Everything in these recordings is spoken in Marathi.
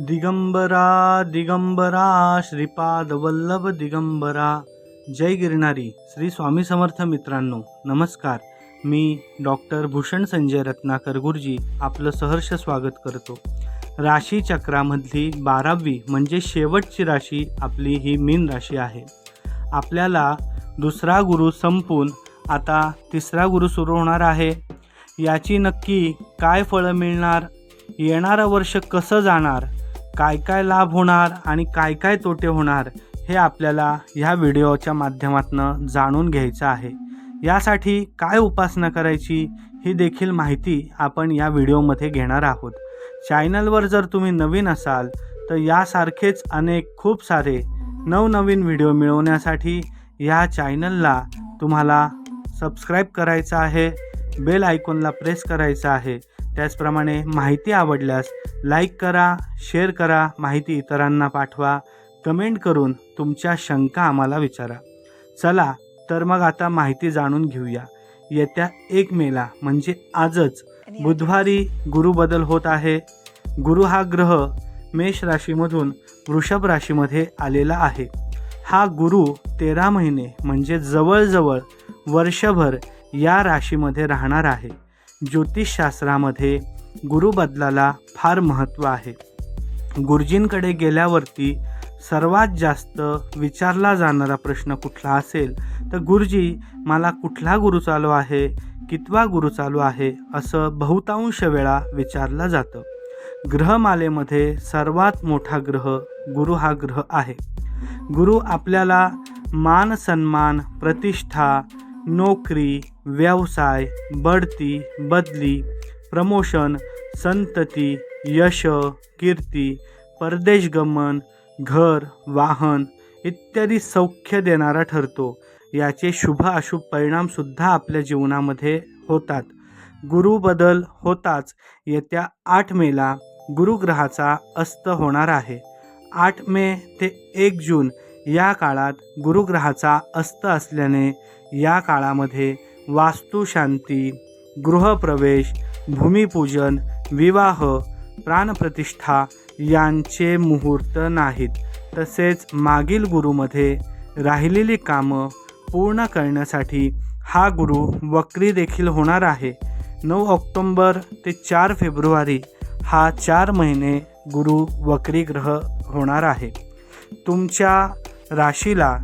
दिगंबरा दिगंबरा श्रीपाद वल्लभ दिगंबरा. जय गिरणारी श्री स्वामी समर्थ मित्रांनो नमस्कार. मी डॉक्टर भूषण संजय रत्नाकर गुरुजी आपलं सहर्ष स्वागत करतो. राशी चक्रामधली बारावी म्हणजे शेवटची राशी आपली ही मीन राशी आहे. आपल्याला दुसरा गुरु संपून आता तिसरा गुरु सुरू होणार आहे. याची नक्की काय फळं मिळणार? येणारं वर्ष कसं जाणार? काय काय लाभ होणार आणि काय काय तोटे होणार हे आपल्याला ह्या व्हिडिओच्या माध्यमातून जाणून घ्यायचं आहे. यासाठी काय उपासना करायची ही देखील माहिती आपण या व्हिडिओमध्ये घेणार आहोत. चॅनलवर जर तुम्ही नवीन असाल तर यासारखेच अनेक खूप सारे नवनवीन व्हिडिओ मिळवण्यासाठी या चॅनलला तुम्हाला सबस्क्राईब करायचं आहे बेल आयकॉनला प्रेस करायचं आहे. त्याचप्रमाणे माहिती आवडल्यास लाईक करा शेअर करा माहिती इतरांना पाठवा कमेंट करून तुमच्या शंका आम्हाला विचारा. चला तर मग आता माहिती जाणून घेऊया. येत्या एक मेला म्हणजे आजच बुधवारी गुरुबदल होत आहे. गुरु हा ग्रह मेष राशीमधून वृषभ राशीमध्ये आलेला आहे. हा गुरु तेरा महिने म्हणजे जवळजवळ वर्षभर या राशीमध्ये राहणार आहे. ज्योतिषशास्त्रामध्ये गुरुबदलाला फार महत्त्व आहे. गुरुजींकडे गेल्यावरती सर्वात जास्त विचारला जाणारा प्रश्न कुठला असेल तर गुरुजी मला कुठला गुरु चालू आहे कितवा गुरु चालू आहे असं बहुतांश वेळा विचारलं जातं. ग्रहमालेमध्ये सर्वात मोठा ग्रह गुरु हा ग्रह आहे. गुरु आपल्याला मान सन्मान प्रतिष्ठा नोकरी व्यवसाय बढती बदली प्रमोशन संतती यश कीर्ती परदेशगमन घर वाहन इत्यादी सौख्य देणारा ठरतो. याचे शुभ अशुभ परिणामसुद्धा आपल्या जीवनामध्ये होतात. गुरुबदल होताच येत्या आठ मेला गुरुग्रहाचा अस्त होणार आहे. आठ मे ते एक जून या काळात गुरुग्रहाचा अस्त असल्याने या काळामध्ये वास्तुशांती गृहप्रवेश भूमिपूजन विवाह प्राणप्रतिष्ठा यांचे मुहूर्त नाहीत. तसेच मागील गुरुमध्ये राहिलेली कामं पूर्ण करण्यासाठी हा गुरु वक्री देखील होणार आहे. नऊ ऑक्टोंबर ते चार फेब्रुवारी हा चार महिने गुरु वक्री ग्रह होणार आहे. तुमच्या राशीला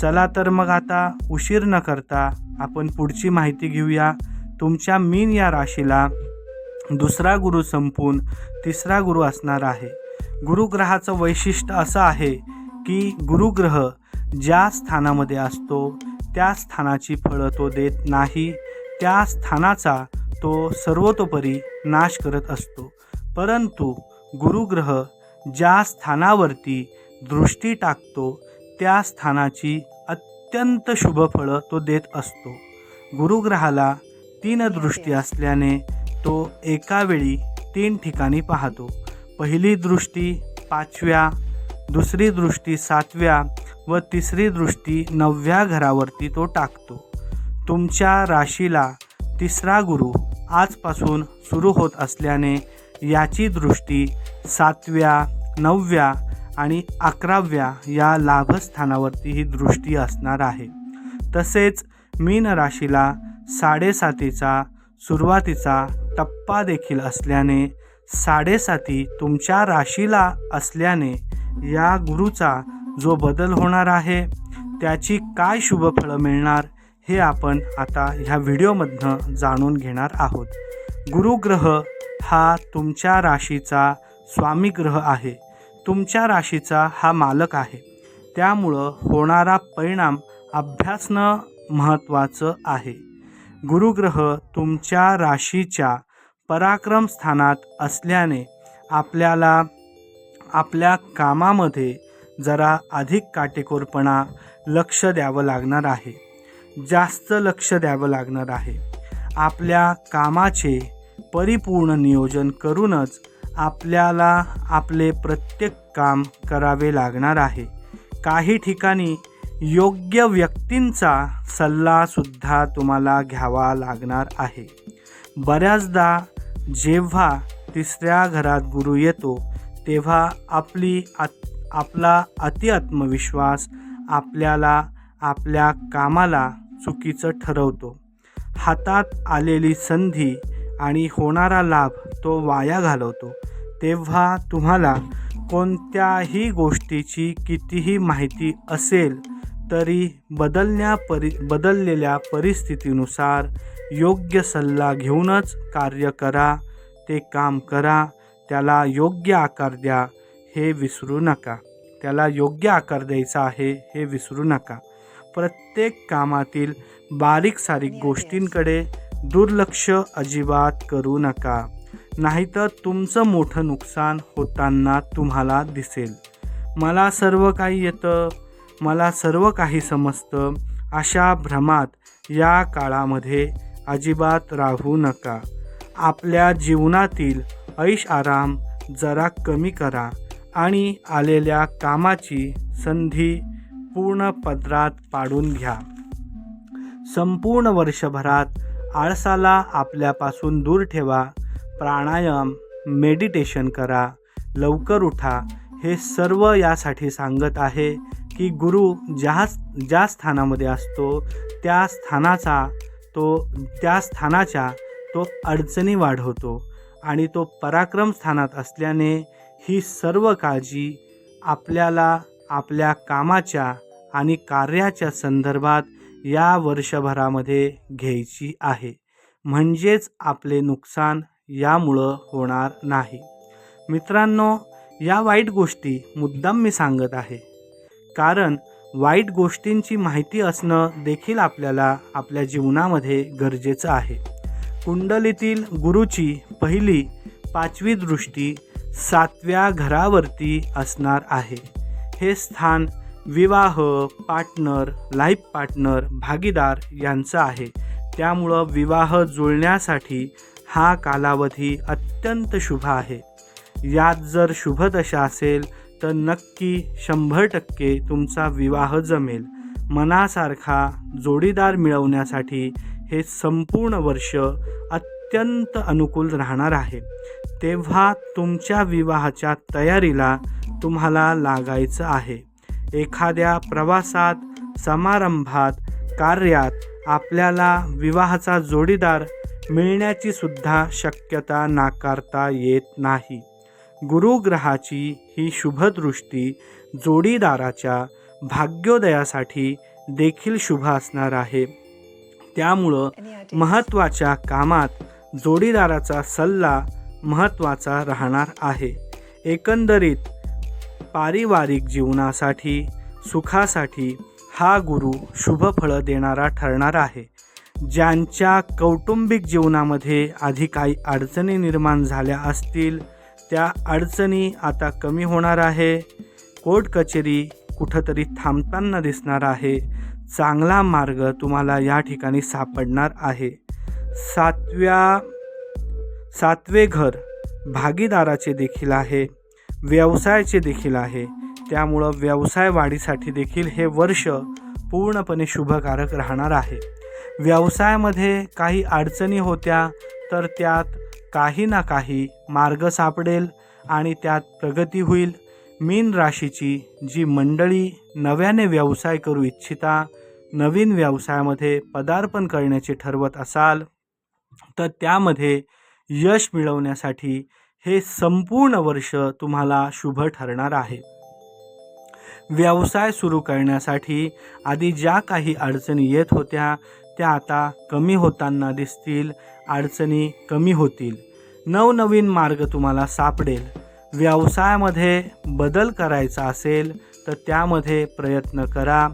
चला तर मग आता उशीर न करता आपण पुढची माहिती घेऊया तुमच्या मीन या राशीला. दुसरा गुरु संपून तिसरा गुरु असणार आहे. गुरुग्रहाचं वैशिष्ट्य असं आहे की गुरुग्रह ज्या स्थानामध्ये असतो त्या स्थानाची फळं तो देत नाही त्या स्थानाचा तो सर्वतोपरी नाश करत असतो. परंतु गुरुग्रह ज्या स्थानावरती दृष्टी टाकतो त्या स्थानाची अत्यंत शुभ फळं तो देत असतो. गुरुग्रहाला तीन दृष्टी असल्याने तो एकावेळी तीन ठिकाणी पाहतो. पहिली दृष्टी पाचव्या दुसरी दृष्टी सातव्या व तिसरी दृष्टी नवव्या घरावरती तो टाकतो. तुमच्या राशीला तिसरा गुरु आजपासून सुरू होत असल्याने याची दृष्टी सातव्या नवव्या आणि अकराव्या या लाभस्थानावरती ही दृष्टी असणार आहे. तसेच मीन राशीला साडेसातीचा सुरुवातीचा टप्पा देखील असल्याने साडेसाती तुमच्या राशीला असल्याने या गुरुचा जो बदल होणार आहे त्याची काय शुभ फळं मिळणार हे आपण आता ह्या व्हिडिओमधनं जाणून घेणार आहोत. गुरुग्रह हा तुमच्या राशीचा स्वामी ग्रह आहे. तुमच्या राशीचा हा मालक आहे. त्यामुळं होणारा परिणाम अभ्यासणं महत्त्वाचं आहे. गुरुग्रह तुमच्या राशीच्या पराक्रम स्थानात असल्याने आपल्याला आपल्या कामामध्ये जरा अधिक काटेकोरपणा लक्ष द्यावं लागणार आहे. जास्त लक्ष द्यावं लागणार आहे. आपल्या कामाचे परिपूर्ण नियोजन करूनच आपल्याला आपले प्रत्येक काम करावे लागणार आहे. काही ठिकाणी योग्य व्यक्तींचा सल्लासुद्धा तुम्हाला घ्यावा लागणार आहे. बऱ्याचदा जेव्हा तिसऱ्या घरात गुरु येतो तेव्हा आपली आत आपला अतिआत्मविश्वास आपल्याला आपल्या कामाला चुकीचं ठरवतो. हातात आलेली संधी आणि होणारा लाभ तो वाया घालवतो. तेव्हा तुम्हाला कोणत्याही गोष्टीची कितीही माहिती असेल तरी बदलण्या परि बदललेल्या परिस्थितीनुसार योग्य सल्ला घेऊनच कार्य करा ते काम करा त्याला योग्य आकार द्या हे विसरू नका. त्याला योग्य आकार द्यायचा आहे हे विसरू नका. प्रत्येक कामातील बारीक सारीक गोष्टींकडे दुर्लक्ष अजिबात करू नका. नाहीतर तुमचं मोठं नुकसान होताना तुम्हाला दिसेल. मला सर्व काही येतं मला सर्व काही समजतं अशा भ्रमात या काळामध्ये अजिबात राहू नका. आपल्या जीवनातील ऐश आराम जरा कमी करा आणि आलेल्या कामाची संधी पूर्ण पदरात पाडून घ्या. संपूर्ण वर्षभरात आळसाला आपल्यापासून दूर ठेवा. प्राणायाम मेडिटेशन करा. लवकर उठा. हे सर्व यासाठी सांगत आहे की गुरु ज्या ज्या स्थानामध्ये असतो त्या स्थानाचा तो त्या स्थानाच्या तो अडचणी वाढवतो आणि तो पराक्रम स्थानात असल्याने ही सर्व काळजी आपल्याला आपल्या कामाच्या आणि कार्याच्या संदर्भात या वर्षभरामध्ये घ्यायची आहे. म्हणजेच आपले नुकसान यामुळं होणार नाही. मित्रांनो या वाईट गोष्टी मुद्दाम मी सांगत आहे. कारण वाईट गोष्टींची माहिती असणं देखील आपल्याला आपल्या जीवनामध्ये गरजेचं आहे. कुंडलीतील गुरुची पहिली पाचवी दृष्टी सातव्या घरावरती असणार आहे. हे स्थान विवाह पार्टनर लाईफ पार्टनर भागीदार यांचं आहे. त्यामुळं विवाह जुळण्यासाठी हा कालावधी अत्यंत शुभ आहे. यात जर शुभदशा असेल तर नक्की शंभर टक्के तुमचा विवाह जमेल. मनासारखा जोडीदार मिळवण्यासाठी हे संपूर्ण वर्ष अत्यंत अनुकूल राहणार आहे. तेव्हा तुमच्या विवाहाच्या तयारीला तुम्हाला लागायचं आहे. एखाद्या प्रवासात समारंभात कार्यात आपल्याला विवाहाचा जोडीदार मिळण्याची सुद्धा शक्यता नाकारता येत नाही. गुरुग्रहाची ही शुभदृष्टी जोडीदाराच्या भाग्योदयासाठी देखील शुभ असणार आहे. त्यामुळं महत्त्वाच्या कामात जोडीदाराचा सल्ला महत्त्वाचा राहणार आहे. एकंदरीत पारिवारिक जीवनासाठी सुखासाठी हा गुरु शुभ फळं देणारा ठरणार आहे. ज्यांच्या कौटुंबिक जीवनामध्ये आधी काही अडचणी निर्माण झाल्या असतील त्या अडचणी आता कमी होणार आहे. कोर्ट कचेरी कुठंतरी थांबताना दिसणार आहे. चांगला मार्ग तुम्हाला या ठिकाणी सापडणार आहे. सातव्या सातवे घर भागीदाराचे देखील आहे. व्यवसायाचे देखील आहे. त्यामुळं व्यवसाय वाढीसाठी देखील हे वर्ष पूर्णपणे शुभकारक राहणार आहे. व्यवसायामध्ये काही अडचणी होत्या तर त्यात काही ना काही मार्ग सापडेल आणि त्यात प्रगती होईल. मीन राशीची जी मंडळी नव्याने व्यवसाय करू इच्छिता नवीन व्यवसायामध्ये पदार्पण करण्याचे ठरवत असाल तर त्यामध्ये यश मिळवण्यासाठी हे संपूर्ण वर्ष तुम्हाला शुभ ठरणार आहे. व्यवसाय सुरू करण्यासाठी आधी ज्या काही अडचणी येत होत्या त्या आता कमी होताना दिसतील अडचणी कमी होतील. नवनवीन मार्ग तुम्हाला सापडेल. व्यवसायामध्ये बदल करायचा असेल तर त्यामध्ये प्रयत्न करा.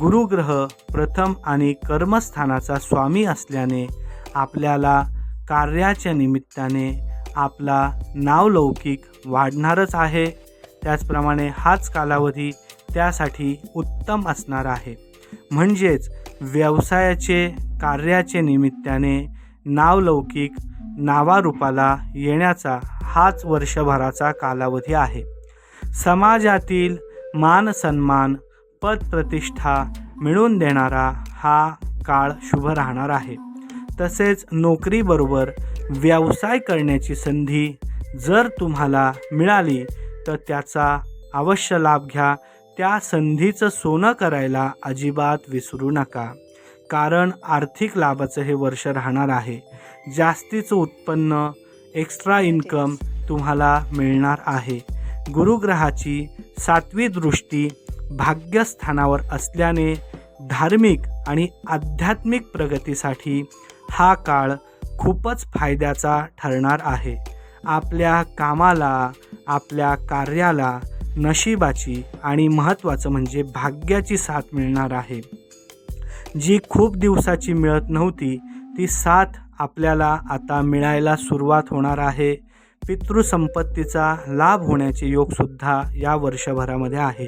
गुरुग्रह प्रथम आणि कर्मस्थानाचा स्वामी असल्याने आपल्याला कार्याच्या निमित्ताने आपला नावलौकिक वाढणारच आहे. त्याचप्रमाणे हाच कालावधी त्यासाठी उत्तम असणार आहे. म्हणजेच व्यवसायाचे कार्याचे निमित्ताने नावलौकिक नावारूपाला येण्याचा हाच वर्षभराचा कालावधी आहे. समाजातील मान सन्मान पदप्रतिष्ठा मिळवून देणारा हा काळ शुभ राहणार आहे. तसेच नोकरीबरोबर व्यवसाय करण्याची संधी जर तुम्हाला मिळाली तर त्याचा अवश्य लाभ घ्या. त्या संधीचं सोनं करायला अजिबात विसरू नका. कारण आर्थिक लाभाचं हे वर्ष राहणार आहे. जास्तीचं उत्पन्न एक्स्ट्रा इन्कम तुम्हाला मिळणार आहे. गुरुग्रहाची सातवी दृष्टी भाग्यस्थानावर असल्याने धार्मिक आणि आध्यात्मिक प्रगतीसाठी हा काळ खूपच फायद्याचा ठरणार आहे. आपल्या कामाला आपल्या कार्याला नशिबाची आणि महत्त्वाचं म्हणजे भाग्याची साथ मिळणार आहे. जी खूप दिवसाची मिळत नव्हती ती साथ आपल्याला आता मिळायला सुरुवात होणार आहे. पितृसंपत्तीचा लाभ होण्याचे योगसुद्धा या वर्षभरामध्ये आहे.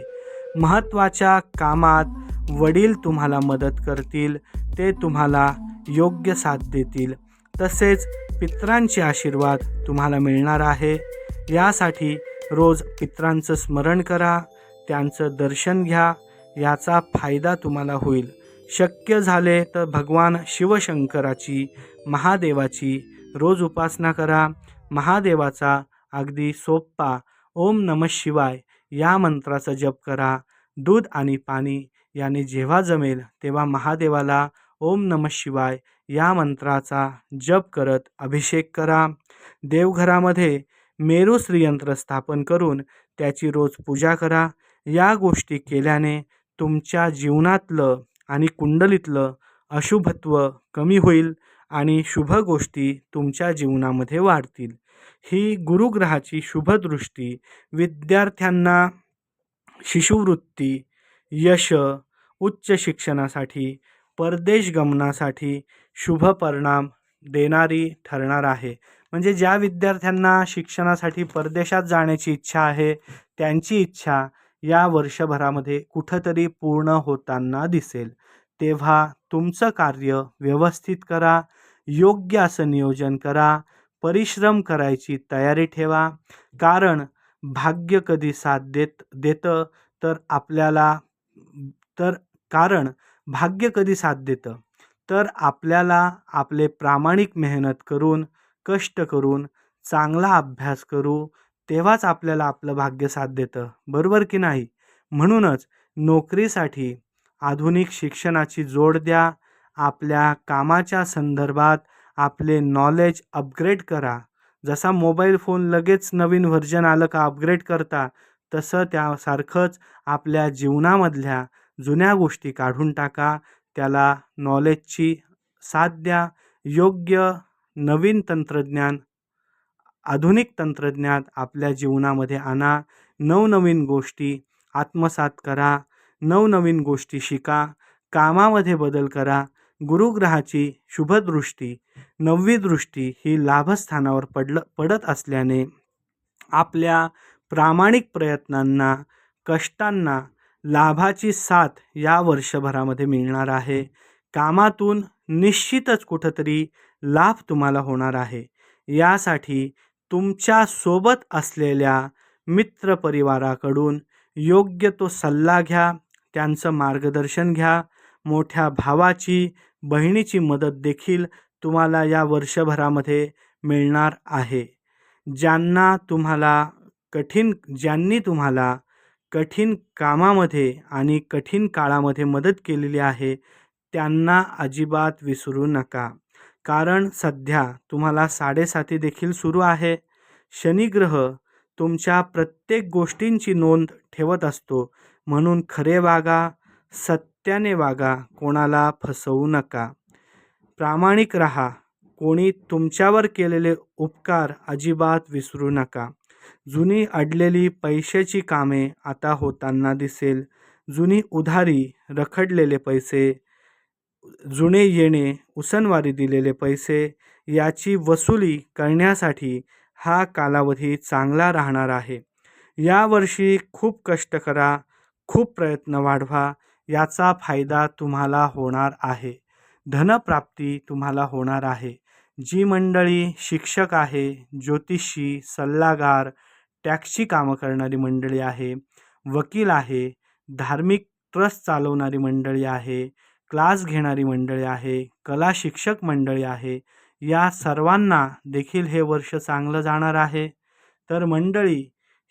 महत्त्वाच्या कामात वडील तुम्हाला मदत करतील ते तुम्हाला योग्य साथ देतील. तसेच पित्रांचे आशीर्वाद तुम्हाला मिळणार आहे. यासाठी रोज पित्रांचं स्मरण करा त्यांचं दर्शन घ्या याचा फायदा तुम्हाला होईल. शक्य झाले तर भगवान शिवशंकराची महादेवाची रोज उपासना करा. महादेवाचा अगदी सोप्पा ओम नम शिवाय या मंत्राचा जप करा. दूध आणि पाणी याने जेव्हा जमेल तेव्हा महादेवाला ओम नम शिवाय या मंत्राचा जप करत अभिषेक करा. देवघरामध्ये मेरू श्रीयंत्र स्थापन करून त्याची रोज पूजा करा. या गोष्टी केल्याने तुमच्या जीवनातलं आणि कुंडलीतलं अशुभत्व कमी होईल आणि शुभ गोष्टी तुमच्या जीवनामध्ये वाढतील. ही गुरुग्रहाची शुभदृष्टी विद्यार्थ्यांना शिशुवृत्ती यश उच्च शिक्षणासाठी परदेश गमनासाठी शुभ परिणाम देणारी ठरणार आहे. म्हणजे ज्या विद्यार्थ्यांना शिक्षणासाठी परदेशात जाण्याची इच्छा आहे त्यांची इच्छा या वर्षभरामध्ये कुठंतरी पूर्ण होताना दिसेल. तेव्हा तुमचं कार्य व्यवस्थित करा योग्य असं नियोजन करा परिश्रम करायची तयारी ठेवा. कारण भाग्य कधी साथ देत देतं तर आपल्याला तर कारण भाग्य कधी साथ देतं? तर आपल्याला आपले प्रामाणिक मेहनत करून कष्ट करून चांगला अभ्यास करू तेव्हाच आपल्याला आपलं भाग्य साथ देतं. बरोबर की नाही? म्हणूनच नोकरीसाठी आधुनिक शिक्षणाची जोड द्या आपल्या कामाच्या संदर्भात आपले नॉलेज अपग्रेड करा. जसा मोबाईल फोन लगेच नवीन व्हर्जन आलं का अपग्रेड करता तसं त्यासारखंच आपल्या जीवनामधल्या जुन्या गोष्टी काढून टाका. त्याला नॉलेजची साथ द्या. योग्य नवीन तंत्रज्ञान आधुनिक तंत्रज्ञान आपल्या जीवनामध्ये आणा. नवनवीन गोष्टी आत्मसात करा. नवनवीन गोष्टी शिका. कामामध्ये बदल करा. गुरुग्रहाची शुभदृष्टी नववी दृष्टी ही लाभस्थानावर पडलं पडत असल्याने आपल्या प्रामाणिक प्रयत्नांना कष्टांना लाभाची साथ या वर्षभरामध्ये मिळणार आहे. कामातून निश्चितच कुठंतरी लाभ तुम्हाला होणार आहे. यासाठी तुमच्यासोबत असलेल्या मित्रपरिवाराकडून योग्य तो सल्ला घ्या त्यांचं मार्गदर्शन घ्या. मोठ्या भावाची बहिणीची मदत देखील तुम्हाला या वर्षभरामध्ये मिळणार आहे. ज्यांना तुम्हाला कठीण ज्यांनी तुम्हाला कठीण कामामध्ये आणि कठीण काळामध्ये मदत केलेली आहे त्यांना अजिबात विसरू नका. कारण सध्या तुम्हाला साडेसाती देखील सुरू आहे. शनिग्रह तुमच्या प्रत्येक गोष्टींची नोंद ठेवत असतो. म्हणून खरे वागा सत्याने वागा कोणाला फसवू नका. प्रामाणिक रहा कोणी तुमच्यावर केलेले उपकार अजिबात विसरू नका. जुनी अडलेली पैशाची कामे आता होताना दिसेल. जुनी उधारी रखडलेले पैसे जुने येणे उसनवारी दिलेले पैसे याची वसुली करण्यासाठी हा कालावधी चांगला राहणार आहे. यावर्षी खूप कष्ट करा खूप प्रयत्न वाढवा याचा फायदा तुम्हाला होणार आहे. धनप्राप्ती तुम्हाला होणार आहे. जी मंडळी शिक्षक आहे ज्योतिषी सल्लागार टॅक्सची कामं करणारी मंडळी आहे वकील आहे धार्मिक ट्रस्ट चालवणारी मंडळी आहे क्लास घेणारी मंडळी आहे कला शिक्षक मंडळी आहे या सर्वांना देखील हे वर्ष चांगलं जाणार आहे. तर मंडळी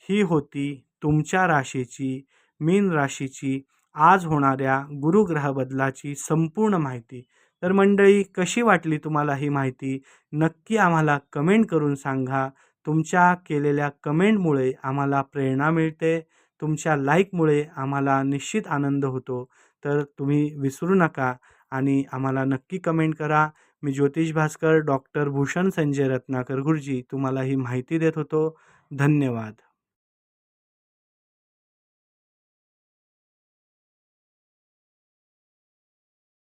ही होती तुमच्या राशीची मीन राशीची आज होणाऱ्या गुरुग्रह बदलाची संपूर्ण माहिती. तर मंडळी कशी वाटली तुम्हाला ही माहिती? नक्की आम्हाला कमेंट करून सांगा. तुमच्या केलेल्या कमेंटमुळे आम्हाला प्रेरणा मिळते. तुमच्या लाईकमुळे आम्हाला निश्चित आनंद होतो. तर तुम्ही विसरू नका आणि आम्हाला नक्की कमेंट करा. मी ज्योतिष भास्कर डॉक्टर भूषण संजय रत्नाकर गुरुजी तुम्हाला ही माहिती देत होतो. धन्यवाद.